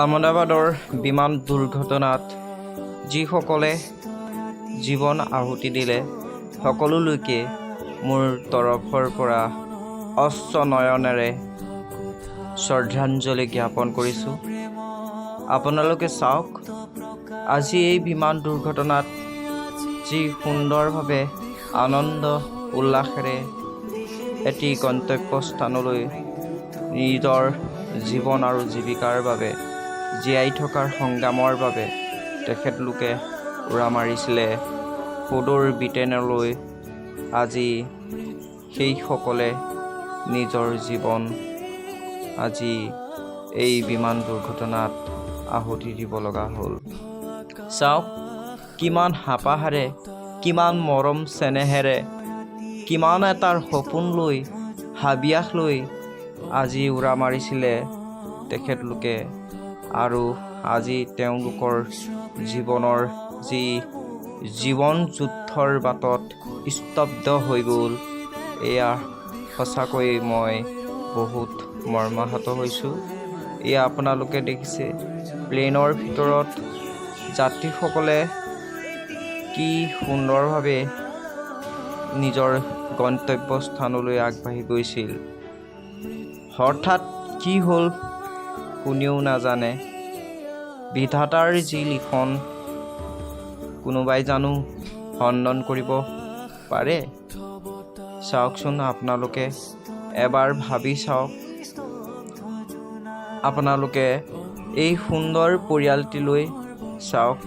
আহমেদাবাদৰ বিমান দুৰ্ঘটনাত যিসকলে জীৱন আহুতি দিলে, সকলোলৈকে মোৰ তৰফৰ পৰা অস্ত্ৰ নয়নেৰে শ্ৰদ্ধাঞ্জলি জ্ঞাপন কৰিছোঁ। আপোনালোকে চাওক, আজি এই বিমান দুৰ্ঘটনাত যি সুন্দৰভাৱে আনন্দ উল্লাসেৰে এটি গন্তব্যস্থানলৈ নিজৰ জীৱন আৰু জীৱিকাৰ বাবে জীয়াই থকাৰ সংগ্ৰামৰ বাবে তেখেতলোকে উৰা মাৰিছিলে। সুদূৰ ব্ৰিটেইনলৈ আজি সেইসকলে নিজৰ জীৱন আজি এই বিমান দুৰ্ঘটনাত আহুতি দিব লগা হ'ল। চাওক কিমান হাপাহাৰে কিমান মৰম চেনেহেৰে কিমান এটাৰ সপোন লৈ হাবিয়াস লৈ আজি উৰা মাৰিছিলে তেখেতলোকে আৰু আজি তেওঁলোকৰ জীৱনৰ যি জীৱন যুদ্ধৰ বাটত স্তব্ধ হৈ গ'ল, এয়া সঁচাকৈ মই বহুত মৰ্মাহত হৈছোঁ। এয়া আপোনালোকে দেখিছে, প্লেনৰ ভিতৰত যাত্ৰীসকলে কি সুন্দৰভাৱে নিজৰ গন্তব্যস্থানলৈ আগবাঢ়ি গৈছিল। হঠাৎ কি হ'ল কোনেও নাজানে। বিধাতাৰ যি লিখন কোনোবাই জানো খণ্ডন কৰিব পাৰে। চাওকচোন আপোনালোকে এবাৰ ভাবি চাওক। আপোনালোকে এই সুন্দৰ পৰিয়ালটিলৈ চাওক।